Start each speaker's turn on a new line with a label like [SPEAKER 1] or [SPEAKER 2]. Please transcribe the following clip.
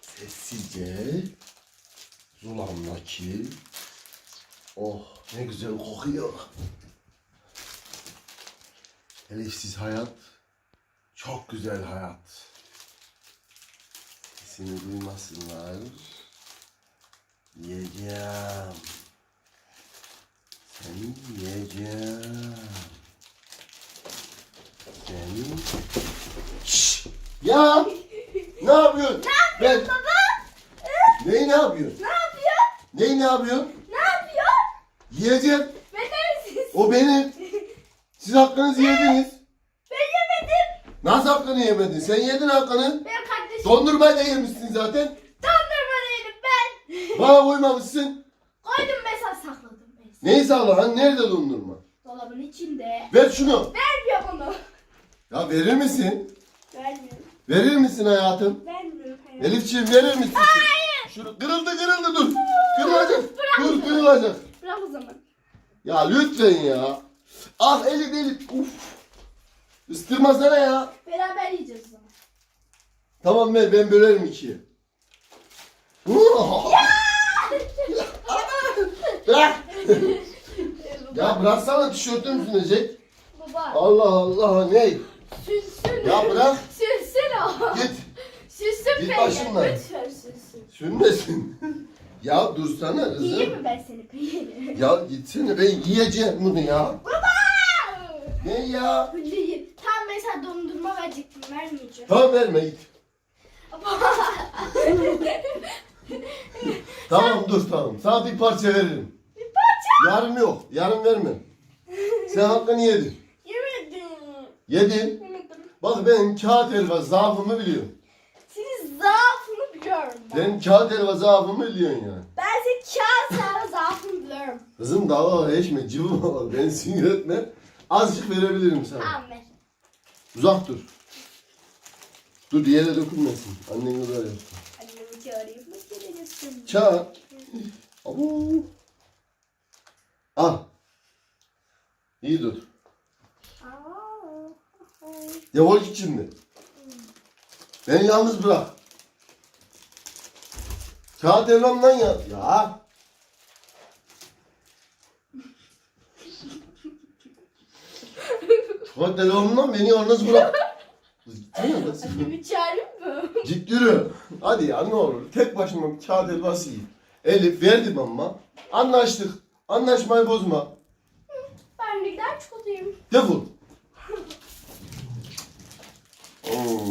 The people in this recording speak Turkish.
[SPEAKER 1] Sessizce Zulam'daki Oh ne güzel kokuyor. Elifsiz hayat çok güzel hayat. Sesini duymasınlar. Yiyeceğim. Seni yiyeceğim. Seni... Şşş! Ya! Ne yapıyorsun? Ne yapıyorsun baba? Neyi ne yapıyorsun?
[SPEAKER 2] Ne yapıyor?
[SPEAKER 1] Neyi ne yapıyorsun?
[SPEAKER 2] Ne yapıyor?
[SPEAKER 1] Yiyeceğim.
[SPEAKER 2] Bedelsiz.
[SPEAKER 1] O benim. Siz hakkınızı yediniz.
[SPEAKER 2] Ben yemedim.
[SPEAKER 1] Nasıl hakkını yemedin? Sen yedin hakkını.
[SPEAKER 2] Benim kardeşim
[SPEAKER 1] Dondurmayı da yemişsin zaten.
[SPEAKER 2] dondurma yedim ben.
[SPEAKER 1] Bana koymamışsın.
[SPEAKER 2] Koydum mesela sakladım ben.
[SPEAKER 1] Neyi sağla? Hani nerede dondurma?
[SPEAKER 2] Dolabın içinde.
[SPEAKER 1] Ver şunu.
[SPEAKER 2] Bunu.
[SPEAKER 1] Ya verir misin?
[SPEAKER 2] Vermiyorum.
[SPEAKER 1] Verir misin hayatım?
[SPEAKER 2] Vermiyorum. Hayır.
[SPEAKER 1] Elifciğim verir misin? Hayır. Şunu kırıldı kırıldı dur. Kırılacak. Dur kırılacak.
[SPEAKER 2] Bırak o zaman.
[SPEAKER 1] Ya lütfen ya. Ah Elif Elif. Uf. Isırmasana ya.
[SPEAKER 2] Beraber yiyeceğiz o zaman.
[SPEAKER 1] Tamam ver ben bölerim ikiye. Bırak. Ya bıraksana tişörtüm sünecek.
[SPEAKER 2] Baba.
[SPEAKER 1] Allah Allah ne?
[SPEAKER 2] Sünsün.
[SPEAKER 1] Ya bırak.
[SPEAKER 2] Sünsün o.
[SPEAKER 1] Git.
[SPEAKER 2] Sünsün
[SPEAKER 1] Git
[SPEAKER 2] beni.
[SPEAKER 1] başımdan.
[SPEAKER 2] Lütfen sünsün.
[SPEAKER 1] Sünmesin. ya dursana
[SPEAKER 2] Yiyeyim
[SPEAKER 1] kızım.
[SPEAKER 2] mi ben seni peki?
[SPEAKER 1] Ya gitsene ben yiyeceğim bunu ya.
[SPEAKER 2] Baba.
[SPEAKER 1] Ne ya?
[SPEAKER 2] Yiyeyim. Tam mesela dondurma verecektim. Vermeyeceğim.
[SPEAKER 1] Tamam verme git. Tamam dur tamam. Sana bir parça veririm.
[SPEAKER 2] Bir parça.
[SPEAKER 1] Yarın yok. Yarın verme. Sen hakkını yedin.
[SPEAKER 2] Yemedim.
[SPEAKER 1] Bak ben kağıt helva zaafımı biliyorum.
[SPEAKER 2] Senin zaafını biliyorum ben.
[SPEAKER 1] Ben kağıt helva zaafımı biliyorsun yani.
[SPEAKER 2] Ben senin kağıt sana zaafını biliyorum.
[SPEAKER 1] Kızım dalga geçme cıvıma bak beni sinir etme. Azıcık verebilirim sana.
[SPEAKER 2] Ahmet.
[SPEAKER 1] Uzak dur. Dur yere dökülmesin. Annen güzel yapsın.
[SPEAKER 2] Annemi çağırayım mı? Gelirsin.
[SPEAKER 1] Çağır. Abo. Al. İyi dur. Defol git şimdi. Beni yalnız bırak. Kağıt helvamdan ya. Ya. Kağıt helvamdan beni yalnız bırak.
[SPEAKER 2] Annemi çağırayım mı?
[SPEAKER 1] Git yürü. Hadi ya ne olur. Tek başıma bir kağıt helvası yiyeyim. Elif verdim ama. Anlaştık. Anlaşmayı bozma.
[SPEAKER 2] Ben de gider çikolatayım.
[SPEAKER 1] Defol. Oh.